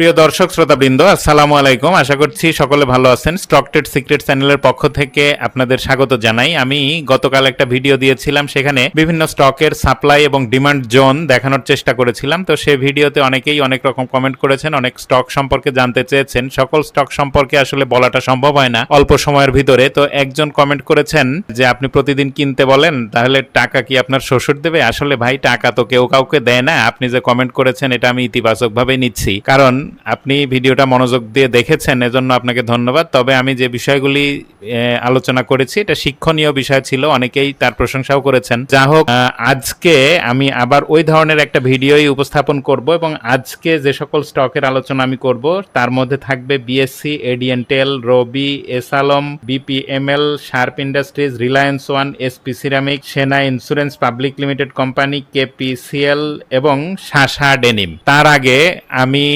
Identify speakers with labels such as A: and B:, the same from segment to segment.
A: প্রিয় দর্শক, শ্রোতাবৃন্দ, আসসালামু আলাইকুম। আশা করছি সকলে ভালো আছেন। স্টক ট্রেড সিক্রেট চ্যানেলের পক্ষ থেকে আপনাদের স্বাগত জানাই। আমি গতকাল একটা ভিডিও দিয়েছিলাম, সেখানে বিভিন্ন স্টকের সাপ্লাই এবং ডিমান্ড জোন দেখানোর চেষ্টা করেছিলাম। তো সেই ভিডিওতে অনেকেই অনেক রকম কমেন্ট করেছেন, অনেক স্টক সম্পর্কে জানতে চেয়েছেন। সকল স্টক সম্পর্কে আসলে বলাটা সম্ভব হয় না অল্প সময়ের ভিতরে। তো একজন কমেন্ট করেছেন যে, আপনি প্রতিদিন কিনতে বলেন, তাহলে টাকা কি আপনার শ্বশুর দেবে? আসলে ভাই, টাকা তো কেউ কাউকে দেয় না। আপনি যে কমেন্ট করেছেন, এটা আমি ইতিবাচকভাবে নিচ্ছি। কারণ আপনি ভিডিওটা মনোযোগ দিয়ে দেখেছেন, এজন্য আপনাকে ধন্যবাদ। তবে আমি যে বিষয়গুলি আলোচনা করেছি, এটা শিক্ষণীয় বিষয় ছিল, অনেকেই তার প্রশংসাও করেছেন। যা হোক আজকে আমি আবার ওই ধরনের একটা ভিডিওই উপস্থাপন করব এবং আজকে যে সকল স্টকের আলোচনা আমি করব, তার মধ্যে থাকবে BSC ADN Tel Robi S Alam BPML Sharp industries Reliance one SP ceramic Sena insurance public limited company KPCL এবং শাসা ডেনিম তার আগে আমি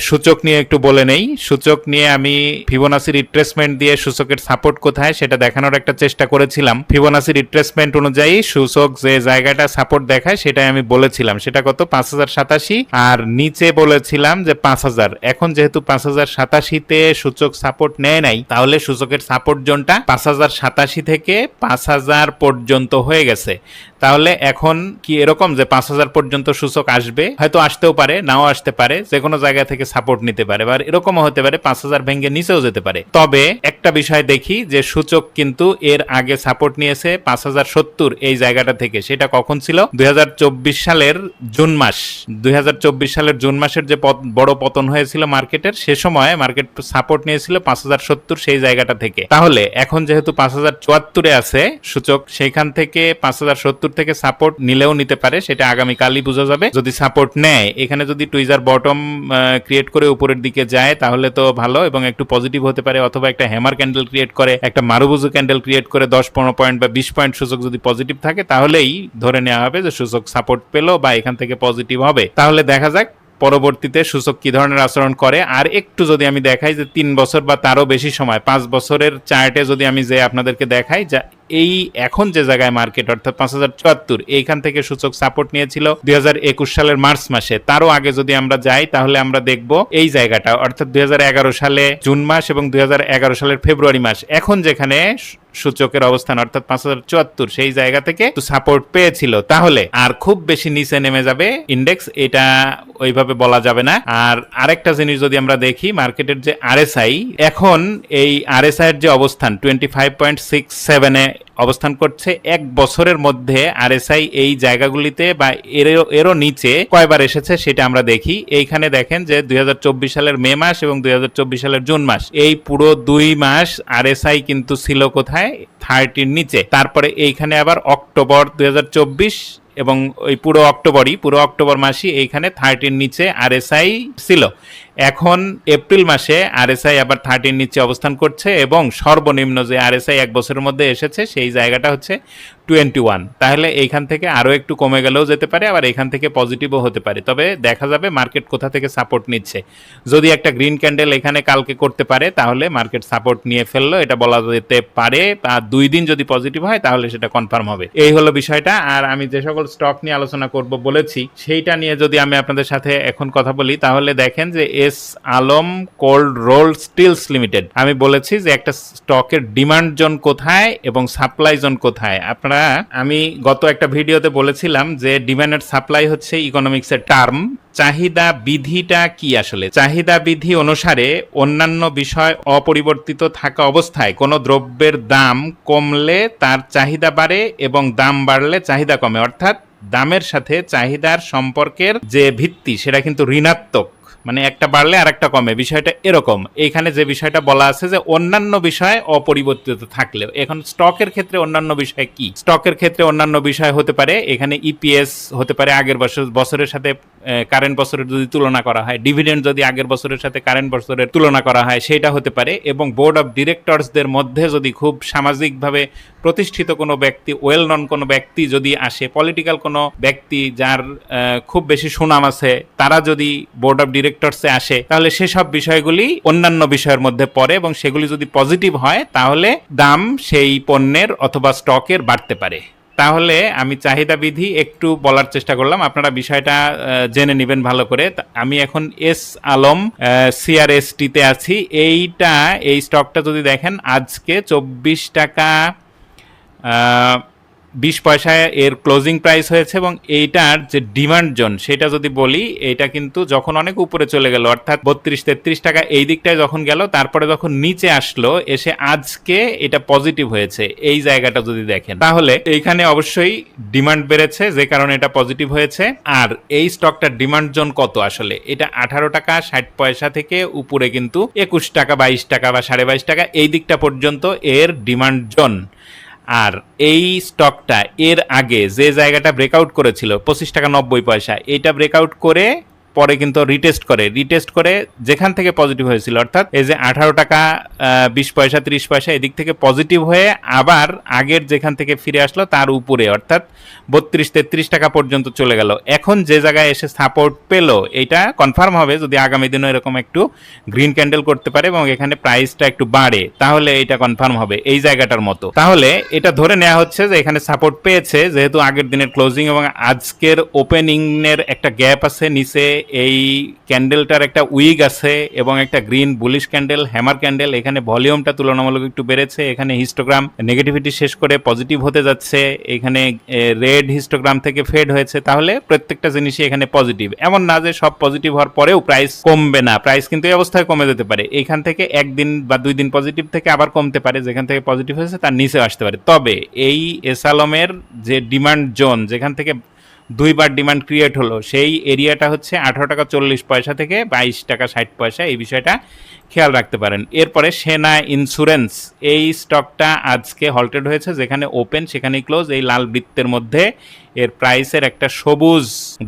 A: সূচক নিয়ে একটু বলে নেই। সূচক নিয়ে আমি ফিবোনাসি রিট্রেসমেন্ট দিয়ে সূচকের সাপোর্ট কোথায় সেটা দেখানোর একটা চেষ্টা করেছিলাম। ফিবোনাসি রিট্রেসমেন্ট অনুযায়ী সূচক যে জায়গাটা সাপোর্ট দেখায় সেটাই আমি বলেছিলাম। সেটা কত? পাঁচ হাজার সাতাশি। আর নিচে বলেছিলাম যে পাঁচ হাজার। এখন যেহেতু পাঁচ হাজার সাতাশিতে সূচক সাপোর্ট নেয় নাই, তাহলে সূচকের সাপোর্ট জোনটা পাঁচ হাজার সাতাশি থেকে পাঁচ হাজার পর্যন্ত হয়ে গেছে। তাহলে এখন কি এরকম যে পাঁচ হাজার পর্যন্ত সূচক আসবে? হয়তো আসতেও পারে, নাও আসতে পারে, যে কোনো জায়গা থেকে সাপোর্ট নিতে পারে, বা এরকমও হতে পারে পাঁচ হাজার ভেঙে নিচেও যেতে পারে। তবে একটা বিষয় দেখি যে সূচক কিন্তু এর আগে সাপোর্ট নিয়েছে পাঁচ হাজার সত্তর এই জায়গাটা থেকে। সেটা কখন ছিল? দুই হাজার চব্বিশ সালের জুন মাস। দুই হাজার চব্বিশ সালের জুন মাসের যে বড় পতন হয়েছিল মার্কেটের, সে সময় মার্কেট সাপোর্ট নিয়েছিল পাঁচ হাজার সত্তর সেই জায়গাটা থেকে। তাহলে এখন যেহেতু পাঁচ হাজার চুয়াত্তরে আছে সূচক, সেইখান থেকে পাঁচ হাজার সত্তর থেকে সাপোর্ট নিলেও নিতে পারে, সেটা আগামীকালই বোঝা যাবে। যদি সাপোর্ট নেয়, এখানে যদি টুইজার বটম ক্রিয়েট করে উপরের দিকে যায়, তাহলে তো ভালো এবং একটু পজিটিভ হতে পারে, অথবা একটা হ্যামার ক্যান্ডেল ক্রিয়েট করে, একটা মারুবুজু ক্যান্ডেল ক্রিয়েট করে দশ, পনেরো পয়েন্ট বা বিশ পয়েন্ট সূচক যদি পজিটিভ থাকে, তাহলেই ধরে নেওয়া হবে যে সূচক সাপোর্ট পেল বা এখান থেকে পজিটিভ হবে। তাহলে দেখা যাক পরবর্তীতে সূচক কি ধরনের আচরণ করে। আর একটু যদি আমি দেখাই যে তিন বছর বা তারও বেশি সময়, পাঁচ বছরের চার্টে যদি আমি যে আপনাদেরকে দেখাই, যা এই এখন যে জায়গায় মার্কেট অর্থাৎ পাঁচ হাজার চুয়াত্তর, এইখান থেকে সূচক সাপোর্ট নিয়েছিল দুই সালের মার্চ মাসে। তারও আগে যদি আমরা যাই, তাহলে আমরা দেখব এই জায়গাটা, অর্থাৎ দুই সালে জুন মাস এবং দুই সালের ফেব্রুয়ারি মাস। এখন যেখানে সূচকের অবস্থান, অর্থাৎ পাঁচ হাজার চুয়াত্তর, সেই জায়গা থেকে সাপোর্ট পেয়েছিল। তাহলে আর খুব বেশি নিচে নেমে যাবে ইন্ডেক্স এটা ওইভাবে বলা যাবে না। আর আরেকটা জিনিস যদি আমরা দেখি মার্কেটের যে আরএসআই এখন এই আরএসআই এর যে অবস্থান টোয়েন্টি ফাইভ পয়েন্ট সিক্স সেভেনে অবস্থান করছে এক বছরের মধ্যে আরএসআই এই জায়গাগুলিতে বা এরও এরও নিচে কয়বার এসেছে সেটা আমরা দেখি। এইখানে দেখেন যে দুই সালের মে মাস এবং দুই সালের জুন মাস। এই পুরো দুই মাস আরএসআই কিন্তু ছিল কোথায়? থার্টির নিচে। তারপরে এইখানে আবার অক্টোবর দুই হাজার চব্বিশ এবং ওই পুরো অক্টোবরই, পুরো অক্টোবর মাসই এইখানে থার্টির নিচে আরএসআই ছিল। এখন এপ্রিল মাসে আরএসআই আবার থার্টির নিচে অবস্থান করছে এবং সর্বনিম্ন যে আরএসআই এক বছরের মধ্যে এসেছে, সেই জায়গাটা হচ্ছে টোয়েন্টি ওয়ান। তাহলে এইখান থেকে আরও একটু কমে গেলেও যেতে পারে, আবার এখান থেকে পজিটিভও হতে পারে। তবে দেখা যাবে মার্কেট কোথা থেকে সাপোর্ট নিচ্ছে। যদি একটা গ্রিন ক্যান্ডেল এখানে কালকে করতে পারে, তাহলে মার্কেট সাপোর্ট নিয়ে ফেলল, এটা বলা যেতে পারে। আর দুই দিন যদি পজিটিভ হয়, তাহলে সেটা কনফার্ম হবে। এই হলো বিষয়টা। আর আমি যে সকল স্টক নিয়ে আলোচনা করব বলেছি, সেইটা নিয়ে যদি আমি আপনাদের সাথে এখন কথা বলি, তাহলে দেখেন যে S Alam cold roll steels limited. আমি বলেছি যে একটা স্টকের ডিমান্ড জোন কোথায় এবং সাপ্লাই জোন কোথায়। আপনারা, আমি গত একটা ভিডিওতে বলেছিলাম যে ডিমান্ড সাপ্লাই হচ্ছে ইকোনমিক্সের টার্ম। চাহিদা বিধিটা কি আসলে? চাহিদা বিধি অনুসারে অন্যান্য বিষয় অপরিবর্তিত থাকা অবস্থায় কোনো দ্রব্যের দাম কমলে তার চাহিদা বাড়ে এবং দাম বাড়লে চাহিদা কমে। অর্থাৎ দামের সাথে চাহিদার সম্পর্কের যে ভিত্তি, সেটা কিন্তু ঋণাত্মক। মানে একটা বাড়লে আর একটা কমে, বিষয়টা এরকম। এইখানে যে বিষয়টা বলা আছে যে অন্যান্য বিষয় অপরিবর্তিত থাকলে এখন স্টকের ক্ষেত্রে অন্যান্য বিষয় কি? স্টকের ক্ষেত্রে অন্যান্য বিষয় হতে পারে, এখানে ইপিএস হতে পারে, আগের বছর, বছরের সাথে কারেন্ট বছরের যদি তুলনা করা হয় ডিভিডেন্ড যদি আগের বছরের সাথে কারেন্ট বছরের তুলনা করা হয়, সেটা হতে পারে এবং বোর্ড অফ ডিরেক্টরসদের মধ্যে যদি খুব সামাজিকভাবে প্রতিষ্ঠিত কোনো ব্যক্তি ওয়েল নন কোনো ব্যক্তি যদি আসে পলিটিক্যাল কোনো ব্যক্তি যার খুব বেশি সুনাম আছে, তারা যদি বোর্ড অফ ডিরেক্টরসে আসে, তাহলে সেসব বিষয়গুলি অন্যান্য বিষয়ের মধ্যে পড়ে এবং সেগুলি যদি পজিটিভ হয়, তাহলে দাম সেই পণ্যের অথবা স্টকের বাড়তে পারে। তাহলে আমি চাহিদা বিধি একটু বলার চেষ্টা করলাম। আপনারা বিষয়টা জেনে নেবেন ভালো করে। আমি এখন এস আলম সিআরএসটিতে আছি। এইটা, এই স্টকটা যদি দেখেন, আজকে চব্বিশ টাকা বিশ পয়সায় এর ক্লোজিং প্রাইস হয়েছে এবং এইটার যে ডিমান্ড জোন সেটা যদি বলি, এটা কিন্তু যখন অনেক উপরে চলে গেল, অর্থাৎ বত্রিশ, তেত্রিশ টাকা এই দিকটায় যখন গেল, তারপরে যখন নিচে আসলো, এসে আজকে এটা পজিটিভ হয়েছে, এই জায়গাটা যদি দেখেন। তাহলে এইখানে অবশ্যই ডিমান্ড বেড়েছে, যে কারণে এটা পজিটিভ হয়েছে। আর এই স্টকটার ডিমান্ড জোন কত আসলে? এটা আঠারো টাকা, ষাট পয়সা থেকে উপরে কিন্তু একুশ টাকা, বাইশ টাকা বা সাড়ে বাইশ টাকা, এই দিকটা পর্যন্ত এর ডিমান্ড জোন আর এই স্টকটা এর আগে যে জায়গাটা ব্রেকআউট করেছিল, পঁচিশ টাকা নব্বই পয়সা, এটা ব্রেকআউট করে পরে কিন্তু রিটেস্ট করে রিটেস্ট করে যেখান থেকে পজিটিভ হয়েছিল, অর্থাৎ এই যে আঠারো টাকা বিশ পয়সা, ত্রিশ পয়সা এদিক থেকে পজিটিভ হয়ে আবার আগের যেখান থেকে ফিরে আসলো তার উপরে, অর্থাৎ বত্রিশ, তেত্রিশ টাকা পর্যন্ত চলে গেল। এখন যে জায়গায় এসে সাপোর্ট পেল, এটা কনফার্ম হবে যদি আগামী দিনও এরকম একটু গ্রিন ক্যান্ডেল করতে পারে এবং এখানে প্রাইসটা একটু বাড়ে, তাহলে এটা কনফার্ম হবে এই জায়গাটার মতো। তাহলে এটা ধরে নেওয়া হচ্ছে যে এখানে সাপোর্ট পেয়েছে, যেহেতু আগের দিনের ক্লোজিং এবং আজকের ওপেনিং এর একটা গ্যাপ আছে, নিচে এই ক্যান্ডেলটার একটা উইক আছে এবং একটা green bullish candle, hammer candle. এখানে ভলিউমটা তুলনামূলক একটু বেড়েছে। এখানে হিস্টোগ্রাম নেগেটিভিটি শেষ করে পজিটিভ হতে যাচ্ছে। এখানে রেড হিস্টোগ্রাম থেকে ফেড হয়েছে। তাহলে প্রত্যেকটা জিনিসই এখানে পজিটিভ। এমন না যে সব পজিটিভ হওয়ার পরেও প্রাইস কমবে না। প্রাইস কিন্তু এই অবস্থায় কমে যেতে পারে। এখান থেকে একদিন বা দুই দিন পজিটিভ থেকে আবার কমতে পারে। যেখান থেকে পজিটিভ হয়েছে তার নিচে আসতে পারে। তবে এই এসালমের যে ডিমান্ড জোন, যেখান থেকে দুইবার ডিমান্ড ক্রিয়েট হলো। সেই এরিয়াটা হচ্ছে আঠারো টাকা চল্লিশ পয়সা থেকে বাইশ টাকা ষাট পয়সা। এই বিষয়টা খেয়াল রাখতে পারেন। এরপরে সেনা ইন্স্যুরেন্স এই স্টকটা আজকে হল্টেড হয়েছে, যেখানে ওপেন সেখানেই ক্লোজ এই লাল বৃত্তের মধ্যে এর প্রাইসের একটা সবুজ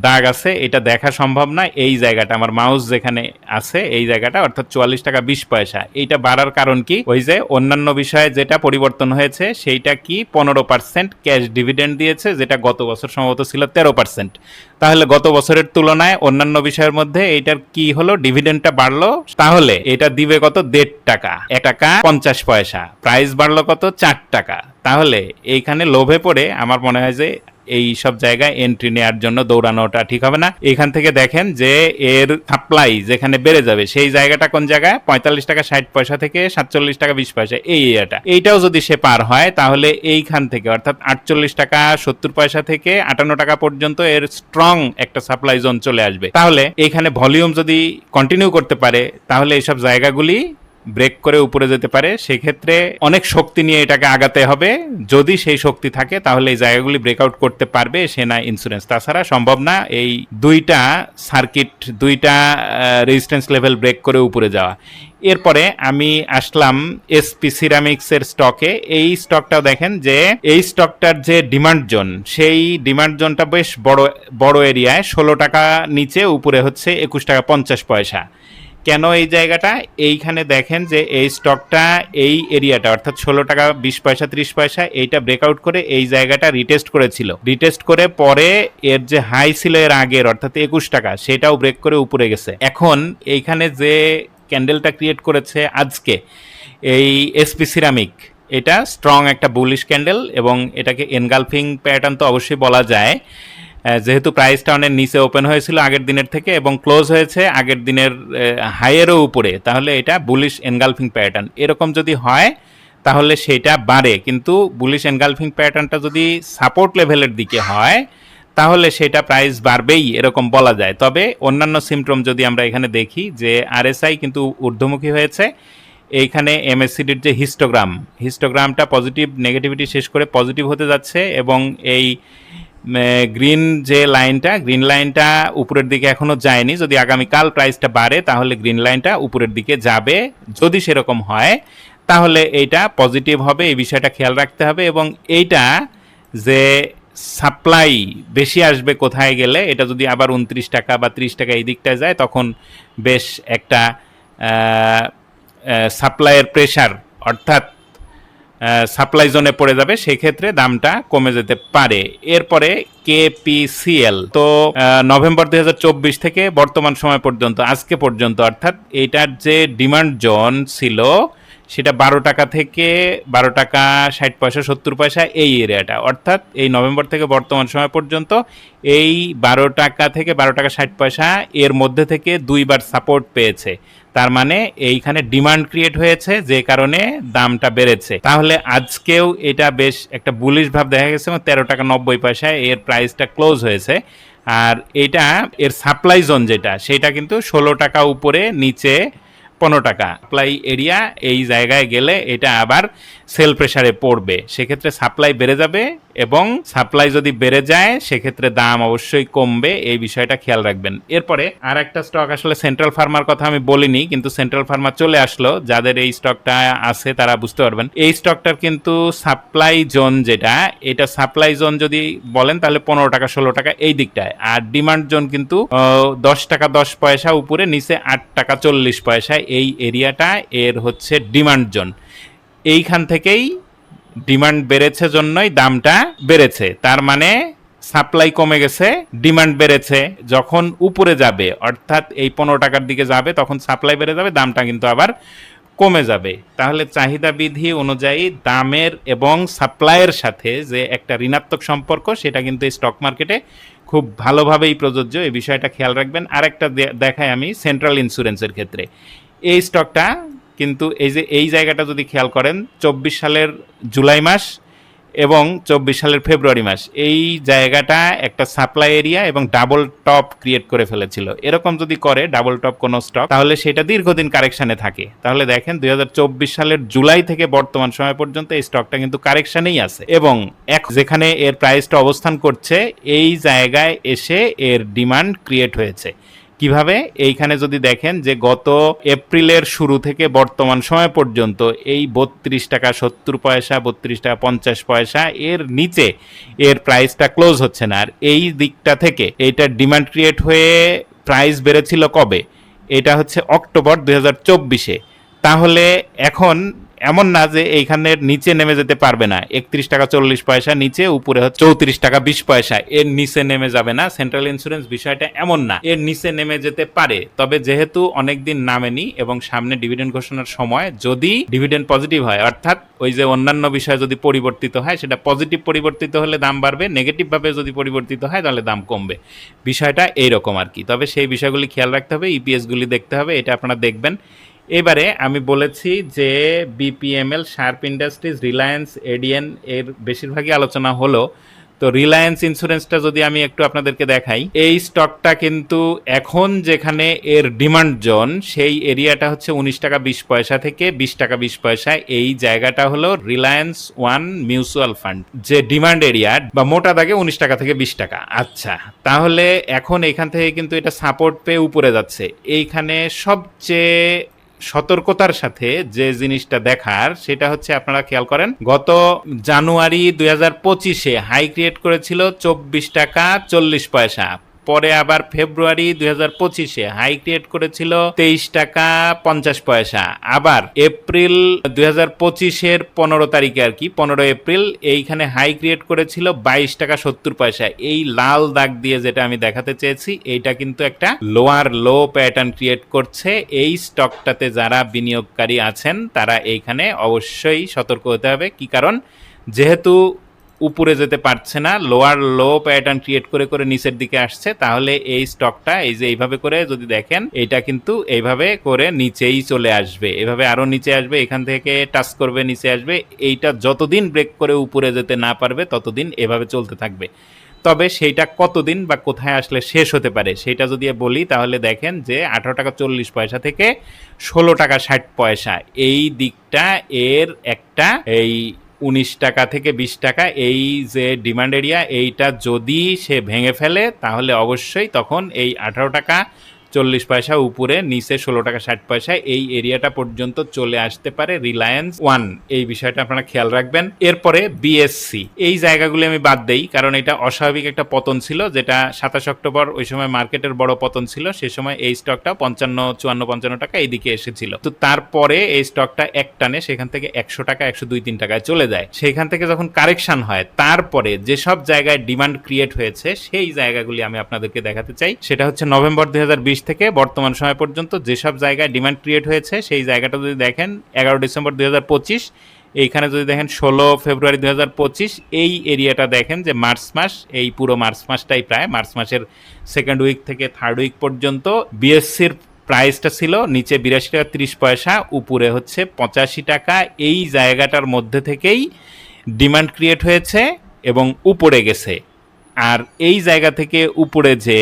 A: দাগ আছে, এটা দেখা সম্ভব না। এই জায়গাটা, আমার মাউস যেখানে আছে, এই জায়গাটা, অর্থাৎ চুয়াল্লিশ টাকা বিশ পয়সা। এইটা বাড়ার কারণ কি? ওই যে অন্যান্য বিষয়ে যেটা পরিবর্তন হয়েছে, সেইটা কি পনেরো পার্সেন্ট ক্যাশ ডিভিডেন্ড দিয়েছে, যেটা গত বছর সম্ভবত ছিল তেরো পার্সেন্ট তাহলে গত বছরের তুলনায় অন্যান্য বিষয়ের মধ্যে এটার কি হলো? ডিভিডেন্ডটা বাড়লো। তাহলে এটা দিবে কত? দেড় টাকা। এক টাকা পঞ্চাশ পয়সা। প্রাইস বাড়লো কত? চার টাকা। তাহলে এইখানে লোভে পড়ে আমার মনে হয় যে এই সব জায়গায় এন্ট্রি নেওয়ার জন্য দৌড়ানোটা ঠিক হবে না। এখান থেকে দেখেন যে এর সাপ্লাই যেখানে বেড়ে যাবে, সেই জায়গাটা কোন জায়গায়? পঁয়তাল্লিশ টাকা ষাট পয়সা থেকে সাতচল্লিশ টাকা বিশ পয়সা, এই এরিয়াটা। এইটাও যদি সে পার হয়, তাহলে এইখান থেকে, অর্থাৎ আটচল্লিশ টাকা সত্তর পয়সা থেকে আটান্ন টাকা পর্যন্ত এর স্ট্রং একটা সাপ্লাই জোন চলে আসবে। তাহলে এইখানে ভলিউম যদি কন্টিনিউ করতে পারে, তাহলে এইসব জায়গাগুলি ব্রেক করে উপরে যেতে পারে, সেক্ষেত্রে অনেক শক্তি নিয়ে এটাকে আগাতে হবে। যদি সেই শক্তি থাকে, তাহলে এই জায়গাগুলি ব্রেকআউট করতে পারবে সেনা ইন্স্যুরেন্স তাছাড়া সম্ভব না এই দুইটা সার্কিট দুইটা রেজিস্ট্যান্স লেভেল ব্রেক করে উপরে যাওয়া। এরপরে আমি আসলাম এসপি সিরামিক্সের স্টকে এই স্টকটাও দেখেন যে, এই স্টকটার যে ডিমান্ড জোন সেই ডিমান্ড জোনটা বেশ বড় বড় এরিয়ায় ষোলো টাকা নিচে, উপরে হচ্ছে একুশ টাকা পঞ্চাশ পয়সা। কেন এই জায়গাটা? এইখানে দেখেন যে এই স্টকটা এই এরিয়াটা অর্থাৎ ষোলো টাকা বিশ পয়সা, ত্রিশ পয়সা, এইটা ব্রেকআউট করে এই জায়গাটা রিটেস্ট করেছিল। রিটেস্ট করে পরে এর যে হাই ছিল এর আগের, অর্থাৎ একুশ টাকা, সেটাও ব্রেক করে উপরে গেছে। এখন এইখানে যে ক্যান্ডেলটা ক্রিয়েট করেছে আজকে, এই এসপি সিরামিক এটা স্ট্রং একটা বুলিশ ক্যান্ডেল এবং এটাকে এনগালফিং প্যাটার্ন তো অবশ্যই বলা যায়। যেহেতু প্রাইসটা অনেক নিচে ওপেন হয়েছিল আগের দিনের থেকে এবং ক্লোজ হয়েছে আগের দিনের হাইয়েরও উপরে, তাহলে এটা বুলিশ এনগালফিং প্যাটার্ন এরকম যদি হয়, তাহলে সেটা বাড়ে। কিন্তু বুলিশ এনগালফিং প্যাটার্নটা যদি সাপোর্ট লেভেলের দিকে হয়, তাহলে সেটা প্রাইস বাড়বেই, এরকম বলা যায়। তবে অন্যান্য সিমটম যদি আমরা এখানে দেখি, যে আরএসআই কিন্তু ঊর্ধ্বমুখী হয়েছে এইখানে এমএসসিডির যে হিস্টোগ্রাম হিস্টোগ্রামটা পজিটিভ নেগেটিভিটি শেষ করে পজিটিভ হতে যাচ্ছে এবং এই গ্রিন যে লাইনটা, গ্রিন লাইনটা উপরের দিকে এখনও যায়নি। যদি আগামীকাল প্রাইসটা বাড়ে, তাহলে গ্রিন লাইনটা উপরের দিকে যাবে। যদি সেরকম হয়, তাহলে এইটা পজিটিভ হবে, এই বিষয়টা খেয়াল রাখতে হবে এবং এইটা যে সাপ্লাই বেশি আসবে কোথায় গেলে, এটা যদি আবার উনত্রিশ টাকা বা ত্রিশ টাকা এই দিকটা যায়, তখন বেশ একটা সাপ্লাইয়ের প্রেশার, অর্থাৎ সাপ্লাই জোনে পড়ে যাবে, সেক্ষেত্রে দামটা কমে যেতে পারে। এরপরে কেপিসিএল তো নভেম্বর দুই হাজার চব্বিশ থেকে বর্তমান সময় পর্যন্ত, আজকে পর্যন্ত, অর্থাৎ এইটার যে ডিমান্ড জোন ছিল সেটা বারো টাকা থেকে বারো টাকা ষাট পয়সা, সত্তর পয়সা এই এরিয়াটা অর্থাৎ এই নভেম্বর থেকে বর্তমান সময় পর্যন্ত এই বারো টাকা থেকে বারো টাকা ষাট পয়সা এর মধ্যে থেকে দুইবার সাপোর্ট পেয়েছে। তার মানে এইখানে ডিমান্ড ক্রিয়েট হয়েছে, যে কারণে দামটা বেড়েছে। তাহলে আজকেও এটা বেশ একটা বুলিশ ভাব দেখা গেছে এবং তেরো টাকা নব্বই পয়সায় এর প্রাইসটা ক্লোজ হয়েছে। আর এটা এর সাপ্লাই জোন যেটা, সেটা কিন্তু ষোলো টাকা উপরে, নিচে পনেরো টাকা। সাপ্লাই এরিয়া এই জায়গায় গেলে এটা আবার সেল প্রেসারে পড়বে। সেক্ষেত্রে সাপ্লাই বেড়ে যাবে এবং সাপ্লাই যদি বেড়ে যায়, সেক্ষেত্রে দাম অবশ্যই কমবে। এই বিষয়টা খেয়াল রাখবেন। এরপরে আর একটা স্টক আসলে সেন্ট্রাল ফার্মার কথা আমি বলিনি, কিন্তু সেন্ট্রাল ফার্মার চলে আসলো। যাদের এই স্টকটা আছে তারা বুঝতে পারবেন। এই স্টকটার কিন্তু সাপ্লাই জোন যেটা, এটা সাপ্লাই জোন যদি বলেন তাহলে পনেরো টাকা, ষোলো টাকা এই দিকটায়। আর ডিমান্ড জোন কিন্তু দশ টাকা দশ পয়সা, উপরে নিচে আট টাকা চল্লিশ পয়সা এই এরিয়াটা, এর হচ্ছে ডিমান্ড জোন। এইখান থেকেই ডিমান্ড বেড়েছে জন্যই দামটা বেড়েছে। তার মানে সাপ্লাই কমে গেছে, ডিমান্ড বেড়েছে। যখন উপরে যাবে, অর্থাৎ এই পনেরো টাকার দিকে যাবে, তখন সাপ্লাই বেড়ে যাবে, দামটা কিন্তু আবার কমে যাবে। তাহলে চাহিদা বিধি অনুযায়ী দামের এবং সাপ্লাইয়ের সাথে যে একটা ঋণাত্মক সম্পর্ক, সেটা কিন্তু স্টক মার্কেটে খুব ভালোভাবেই প্রযোজ্য। এই বিষয়টা খেয়াল রাখবেন। আরেকটা দে- দেখাই আমি সেন্ট্রাল ইন্স্যুরেন্সের ক্ষেত্রে। এই স্টকটা কিন্তু এই যে, এই জায়গাটা যদি খেয়াল করেন, চব্বিশ সালের জুলাই মাস এবং চব্বিশ সালের ফেব্রুয়ারি মাস, এই জায়গাটা একটা সাপ্লাই এরিয়া এবং ডাবল টপ ক্রিয়েট করে ফেলেছিল। এরকম যদি করে ডাবল টপ কোনো স্টক তাহলে সেটা দীর্ঘদিন কারেকশানে থাকে। তাহলে দেখেন, দুই হাজার চব্বিশ সালের জুলাই থেকে বর্তমান সময় পর্যন্ত এই স্টকটা কিন্তু কারেকশানেই আছে। এবং এক, যেখানে এর প্রাইসটা অবস্থান করছে, এই জায়গায় এসে এর ডিমান্ড ক্রিয়েট হয়েছে। কীভাবে? এইখানে যদি দেখেন যে গত এপ্রিলের শুরু থেকে বর্তমান সময় পর্যন্ত এই বত্রিশ টাকা সত্তর পয়সা, বত্রিশ টাকা পঞ্চাশ পয়সা এর নিচে এর প্রাইসটা ক্লোজ হচ্ছে না। আর এই দিকটা থেকে এইটার ডিমান্ড ক্রিয়েট হয়ে প্রাইস বেড়েছিল কবে? এটা হচ্ছে অক্টোবর চব্বিশে। তাহলে এখন এমন না যে এইখানের নিচে নেমে যেতে পারবে না। একত্রিশ টাকা চল্লিশ পয়সা, নিচে উপরে হচ্ছে চৌত্রিশ টাকা বিশ পয়সা। এর নিচে নেমে যাবে না। সেন্ট্রাল ইন্স্যুরেন্স বিষয়টা এমন না। এর নিচে নেমে যেতে পারে। তবে যেহেতু অনেকদিন নামেনি এবং সামনে ডিভিডেন্ড ঘোষণার সময় যদি ডিভিডেন্ড পজিটিভ হয়, অর্থাৎ ওই যে অন্যান্য বিষয় যদি পরিবর্তিত হয়, সেটা পজিটিভ পরিবর্তিত হলে দাম বাড়বে নেগেটিভ ভাবে যদি পরিবর্তিত হয়, তাহলে দাম কমবে। বিষয়টা এইরকম আর কি। তবে সেই বিষয়গুলি খেয়াল রাখতে হবে ইপিএসগুলি দেখতে হবে, এটা আপনারা দেখবেন। এবারে আমি বলেছি যে BPML Sharp industries Reliance ADN এর বেশিরভাগই আলোচনা হলো। তো রিলায়েন্স ইন্স্যুরেন্সটা যদি আমি একটু আপনাদেরকে দেখাই, এই স্টকটা কিন্তু এখন যেখানে এর ডিমান্ড জোন সেই এরিয়াটা হচ্ছে উনিশ টাকা বিশ পয়সা থেকে বিশ টাকা বিশ পয়সা। এই জায়গাটা হলো রিলায়েন্স ওয়ান মিউচুয়াল ফান্ড যে ডিমান্ড এরিয়া বা মোটা দাগে উনিশ টাকা থেকে বিশ টাকা। আচ্ছা তাহলে এখন এখান থেকে কিন্তু এটা সাপোর্ট পেয়ে উপরে যাচ্ছে। এইখানে সবচেয়ে সতর্কতার সাথে যে জিনিসটা দেখার, সেটা হচ্ছে আপনারা খেয়াল করেন, গত জানুয়ারি দুই হাজার পঁচিশে হাই ক্রিয়েট করেছিল চব্বিশ টাকা চল্লিশ পয়সা। পরে আবার ফেব্রুয়ারি দুই হাজার পঁচিশে হাই ক্রিয়েট করেছিল তেইশ টাকা পঞ্চাশ পয়সা। আবার এপ্রিল দুই হাজার পঁচিশের পনেরো তারিখে আর কি, পনেরো এপ্রিল, এইখানে হাই ক্রিয়েট করেছিল বাইশ টাকা সত্তর পয়সা। এই লাল দাগ দিয়ে যেটা আমি দেখাতে চেয়েছি, এইটা কিন্তু একটা লোয়ার লো প্যাটার্ন ক্রিয়েট করছে। এই স্টকটাতে যারা বিনিয়োগকারী আছেন, তারা এইখানে অবশ্যই সতর্ক হতে হবে। কি কারণ? যেহেতু উপরে যেতে পারছে না লোয়ার লো প্যাটার্ন ক্রিয়েট করে করে নিচের দিকে আসছে, তাহলে এই স্টকটা এই যে এইভাবে করে যদি দেখেন, এটা কিন্তু এইভাবে করে নিচেই চলে আসবে। এভাবে আরও নিচে আসবে, এখান থেকে টাচ করবে, নিচে আসবে। এইটা যতদিন ব্রেক করে উপরে যেতে না পারবে, ততদিন এভাবে চলতে থাকবে। তবে সেইটা কতদিন বা কোথায় আসলে শেষ হতে পারে সেটা যদি বলি, তাহলে দেখেন যে আঠারো টাকা চল্লিশ পয়সা থেকে ষোলো টাকা ষাট পয়সা। এই দিকটা এর একটা এই উনিশ টাকা থেকে বিশ টাকা, এই যে ডিমান্ড এরিয়া এইটা যদি সে ভেঙে ফেলে, তাহলে অবশ্যই তখন এই আঠারো টাকা চল্লিশ পয়সা, উপরে, নিচে ষোলো টাকা, ষাট পয়সা, এই এরিয়াটা পর্যন্ত চলে আসতে পারে রিলায়েন্স ওয়ান এই বিষয়টা আপনারা খেয়াল রাখবেন। এরপরে বিএসসি এই জায়গাগুলি আমি বাদ দেই, কারণ এটা অস্বাভাবিক একটা পতন ছিল, যেটা সাতাশ অক্টোবর ওই সময় মার্কেটের বড় পতন ছিল, সে সময় এই স্টকটা পঞ্চান্ন, চুয়ান্ন, পঞ্চান্ন টাকা এইদিকে এসেছিল। তো তারপরে এই স্টকটা এক টানে সেখান থেকে একশো টাকা, একশো দুই, তিন টাকায় চলে যায়। সেখান থেকে যখন কারেকশন হয়, তারপরে যেসব জায়গায় ডিমান্ড ক্রিয়েট হয়েছে, সেই জায়গাগুলি আমি আপনাদেরকে দেখাতে চাই। সেটা হচ্ছে নভেম্বর দুই হাজার বিশ থেকে বর্তমান সময় পর্যন্ত যেসব জায়গায় ডিমান্ড ক্রিয়েট হয়েছে, সেই জায়গাটা যদি দেখেন, এগারো ডিসেম্বর দুই হাজার পঁচিশ, এইখানে যদি দেখেন ষোলো ফেব্রুয়ারি দুই হাজার পঁচিশ, এই এরিয়াটা দেখেন যে মার্চ মাস, এই পুরো মার্চ মাসটাই প্রায়, মার্চ মাসের সেকেন্ড উইক থেকে থার্ড উইক পর্যন্ত বিএসসির প্রাইসটা ছিল নিচে বিরাশি টাকা তিরিশ পয়সা, উপরে হচ্ছে পঁচাশি টাকা। এই জায়গাটার মধ্যে থেকেই ডিমান্ড ক্রিয়েট হয়েছে এবং উপরে গেছে। আর এই জায়গা থেকে উপরে যে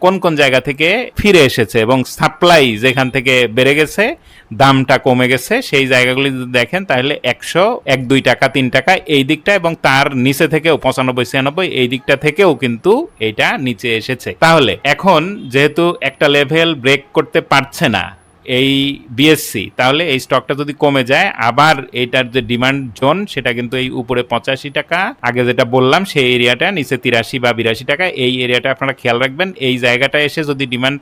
A: কোন কোন জায়গা থেকে ফিরে এসেছে এবং সাপ্লাই যেখান থেকে বেড়ে গেছে, দামটা কমে গেছে, সেই জায়গাগুলি যদি দেখেন তাহলে একশো, এক, দুই টাকা, তিন টাকা এই দিকটা এবং তার নিচে থেকেও পঁচানব্বই, ছিয়ানব্বই এই দিকটা থেকেও কিন্তু এইটা নিচে এসেছে। তাহলে এখন যেহেতু একটা লেভেল ব্রেক করতে পারছে না এই বিএসসি তাহলে এই স্টকটা যদি কমে যায়, আবার এটার যে ডিমান্ড জোন সেটা কিন্তু এই উপরে পঁচাশি টাকা, আগে যেটা বললাম, সেই এরিয়াটা নিচে তিরাশি বা বিরাশি টাকা, এই এরিয়াটা আপনারা খেয়াল রাখবেন, এই জায়গাটা এসে যদি ডিমান্ড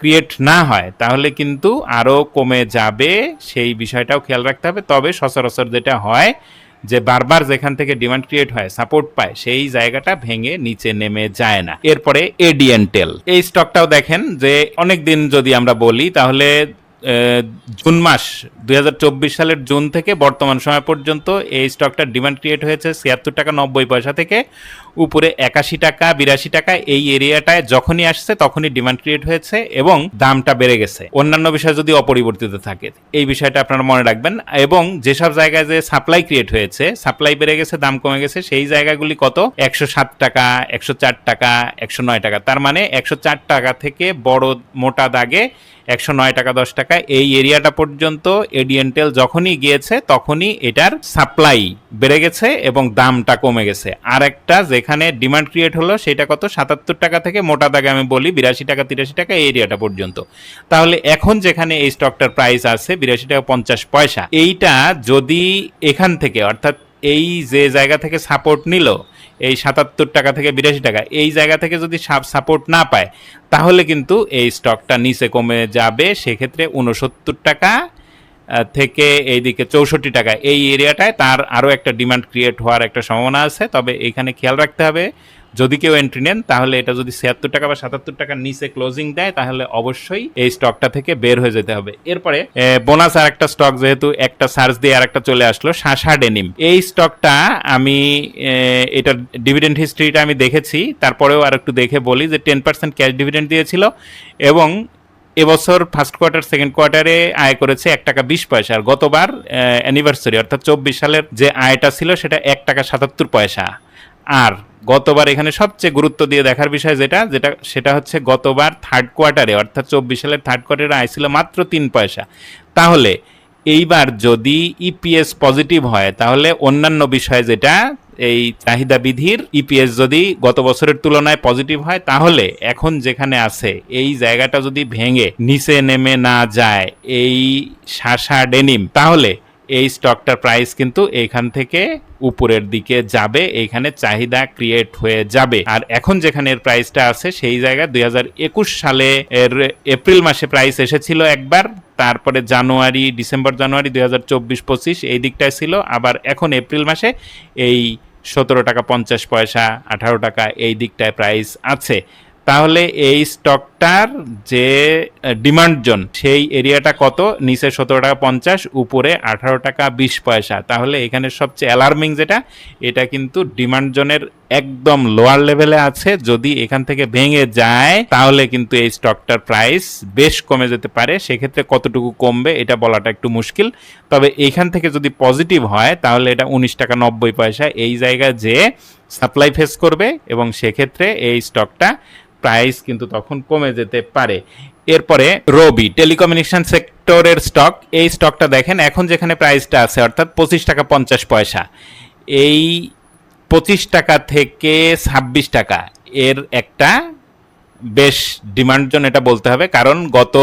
A: ক্রিয়েট না হয়, তাহলে কিন্তু আরও কমে যাবে, সেই বিষয়টাও খেয়াল রাখতে হবে। তবে সচরাচর যেটা হয়, যে বারবার যেখান থেকে ডিমান্ড ক্রিয়েট হয় সাপোর্ট পায়, সেই জায়গাটা ভেঙে নিচে নেমে যায় না। এরপরে এডিএনটেল এই স্টকটাও দেখেন যে অনেক দিন যদি আমরা বলি, তাহলে জুন মাস দু হাজার চব্বিশ সালের জুন থেকে বর্তমান সময় পর্যন্ত এই স্টকটার ডিমান্ড ক্রিয়েট হয়েছে ছিয়াত্তর টাকা নব্বই পয়সা থেকে। উপরে একাশি টাকা, বিরাশি টাকা, এই এরিয়াটায় যখনই আসছে তখনই ডিমান্ড ক্রিয়েট হয়েছে এবং দামটা বেড়ে গেছে। অন্যান্য বিষয় যদি অপরিবর্তিত থাকে, এই বিষয়টা আপনারা মনে রাখবেন। এবং যেসব জায়গায় যে সাপ্লাই ক্রিয়েট হয়েছে সাপ্লাই বেড়ে গেছে, দাম কমে গেছে, সেই জায়গাগুলি কত? একশো সাত টাকা, একশো চার টাকা, একশো নয় টাকা। তার মানে একশো চার টাকা থেকে বড় মোটা দাগে একশো নয় টাকা, দশ টাকা, এই এরিয়াটা পর্যন্ত এডিয়েন্টেল যখনই গিয়েছে তখনই এটার সাপ্লাই বেড়ে গেছে এবং দামটা কমে গেছে। আর একটা যেখানে ডিমান্ড ক্রিয়েট হলো, সেটা কত? সাতাত্তর টাকা থেকে মোটা দাগে আমি বলি, বিরাশি টাকা, তিরাশি টাকা এই এরিয়াটা পর্যন্ত। তাহলে এখন যেখানে এই স্টকটার প্রাইস আছে, বিরাশি টাকা পঞ্চাশ পয়সা। এইটা যদি এখান থেকে, অর্থাৎ এই যে জায়গা থেকে সাপোর্ট নিল, এই সাতাত্তর টাকা থেকে বিরাশি টাকা, এই জায়গা থেকে যদি সাপোর্ট না পায়, তাহলে কিন্তু এই স্টকটা নিচে কমে যাবে। সেক্ষেত্রে উনসত্তর টাকা থেকে এইদিকে চৌষট্টি টাকা। এই এরিয়াটায় তার আরও একটা ডিমান্ড ক্রিয়েট হওয়ার একটা সম্ভাবনা আছে। তবে এখানে খেয়াল রাখতে হবে, যদি কেউ এন্ট্রি নেন, তাহলে এটা যদি ছিয়াত্তর টাকা বা সাতাত্তর টাকার নিচে ক্লোজিং দেয়, তাহলে অবশ্যই এই স্টকটা থেকে বের হয়ে যেতে হবে। এরপরে বোনাস আর একটা স্টক যেহেতু একটা সার্চ দিয়ে আর একটা চলে আসলো শাসা ডেনিম এই স্টকটা আমি এটার ডিভিডেন্ড হিস্ট্রিটা আমি দেখেছি। তারপরেও আর একটু দেখে বলি যে টেন পার্সেন্ট ক্যাশ ডিভিডেন্ড দিয়েছিল এবং এবছর ফার্স্ট কোয়ার্টার সেকেন্ড কোয়ার্টারে আয় করেছে এক টাকা বিশ পয়সা। আর গতবার অ্যানিভার্সারি অর্থাৎ চব্বিশ সালের যে আয়টা ছিল, সেটা এক টাকা সাতাত্তর পয়সা। আর গতবার এখানে সবচেয়ে গুরুত্ব দিয়ে দেখার বিষয় যেটা যেটা, সেটা হচ্ছে গতবার থার্ড কোয়ার্টারে অর্থাৎ চব্বিশ সালের থার্ড কোয়ার্টারে আয় ছিল মাত্র তিন পয়সা। তাহলে, এইবার যদি ইপিএস পজিটিভ হয়, তাহলে অন্যান্য বিষয় যেটা এই চাহিদা বিধির ইপিএস যদি গত বছরের তুলনায় পজিটিভ হয়, তাহলে এখন যেখানে আছে, এই জায়গাটা যদি ভেঙে নিচে নেমে না যায়, এই শাসা ডেনিম, তাহলে এই স্টকটার প্রাইস কিন্তু এইখান থেকে উপরের দিকে যাবে এইখানে চাহিদা ক্রিয়েট হয়ে যাবে। আর এখন যেখানে এর প্রাইসটা আছে, সেই জায়গায় দুই সালে এর এপ্রিল মাসে প্রাইস এসেছিল একবার, তারপরে জানুয়ারি ডিসেম্বর জানুয়ারি, দুই হাজার চব্বিশ, পঁচিশ, এই দিকটায় ছিল, আবার এখন এপ্রিল মাসে এই সতেরো টাকা পঞ্চাশ পয়সা আঠারো টাকা এই দিকটায় প্রাইস আছে। তাহলে এই স্টকটার যে ডিমান্ড জোন সেই এরিয়াটা কত? নিচে সতেরো টাকা পঞ্চাশ, উপরে আঠারো টাকা বিশ পয়সা। তাহলে এখানে সবচেয়ে অ্যালার্মিং যেটা, এটা কিন্তু ডিমান্ড জোনের একদম লোয়ার লেভেলে আছে। যদি এখান থেকে ভেঙে যায়, তাহলে কিন্তু এই স্টকটার প্রাইস বেশ কমে যেতে পারে। সেক্ষেত্রে কতটুকু কমবে, এটা বলাটা একটু মুশকিল। তবে এখান থেকে যদি পজিটিভ হয়, তাহলে এটা উনিশ টাকা নব্বই পয়সা। এই জায়গায় যে সাপ্লাই ফেস করবে, এবং সেক্ষেত্রে এই স্টকটা প্রাইস কিন্তু তখন কমে যেতে পারে। এরপরে রবি, টেলিকমিউনিকেশন সেক্টরের স্টক এই স্টকটা দেখেন, এখন যেখানে প্রাইসটা আছে, অর্থাৎ পঁচিশ টাকা পঞ্চাশ পয়সা। এই পঁচিশ টাকা থেকে ছাব্বিশ টাকা, এর একটা বেশ ডিমান্ডজন এটা বলতে হবে। কারণ গত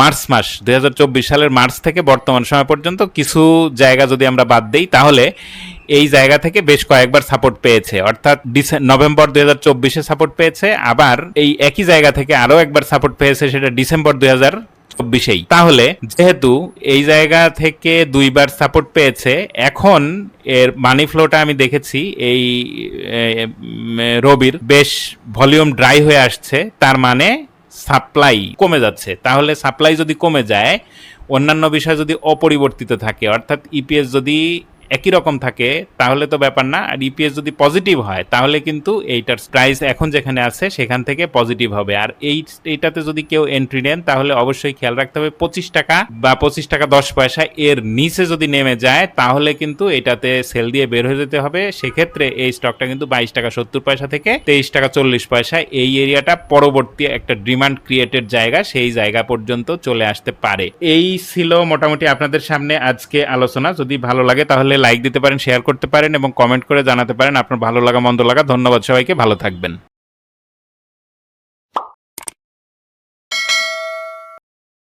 A: মার্চ মাস, দুই সালের মার্চ থেকে বর্তমান সময় পর্যন্ত কিছু জায়গা যদি আমরা বাদ দিই, তাহলে এই জায়গা থেকে বেশ কয়েকবার সাপোর্ট পেয়েছে। অর্থাৎ নভেম্বর দুই হাজার চব্বিশে সাপোর্ট পেয়েছে, আবার এই একই জায়গা থেকে আরও একবার সাপোর্ট পেয়েছে, সেটা ডিসেম্বর দুই হাজার চব্বিশেই তাহলে যেহেতু এই জায়গা থেকে দুইবার সাপোর্ট পেয়েছে, এখন এর মানি ফ্লোটা আমি দেখেছি এই রবির বেশ ভলিউম ড্রাই হয়ে আসছে, তার মানে সাপ্লাই কমে যাচ্ছে। তাহলে সাপ্লাই যদি কমে যায়, অন্যান্য বিষয় যদি অপরিবর্তিত থাকে, অর্থাৎ ইপিএস যদি একই রকম থাকে, তাহলে তো ব্যাপার না। আর ইপিএস যদি পজিটিভ হয়, তাহলে কিন্তু এইটার প্রাইস এখন যেখানে আছে, সেখান থেকে পজিটিভ হবে। আর এই এইটাতে যদি কেউ এন্ট্রি নেন, তাহলে অবশ্যই খেয়াল রাখতে হবে, পঁচিশ টাকা বা পঁচিশ টাকা দশ পয়সা এর নিচে যদি নেমে যায়, তাহলে কিন্তু এটাতে সেল দিয়ে বের হয়ে যেতে হবে। সেক্ষেত্রে এই স্টকটা কিন্তু বাইশ টাকা সত্তর পয়সা থেকে তেইশ টাকা চল্লিশ পয়সা এই এরিয়াটা পরবর্তী একটা ডিমান্ড ক্রিয়েটেড জায়গা, সেই জায়গা পর্যন্ত চলে আসতে পারে। এই ছিল মোটামুটি আপনাদের সামনে আজকে আলোচনা। যদি ভালো লাগে, তাহলে লাইক দিতে পারেন শেয়ার করতে পারেন এবং কমেন্ট করে জানাতে পারেন। আপনার ভালো লাগা, মন্দ লাগা, ধন্যবাদ সবাইকে। ভালো থাকবেন।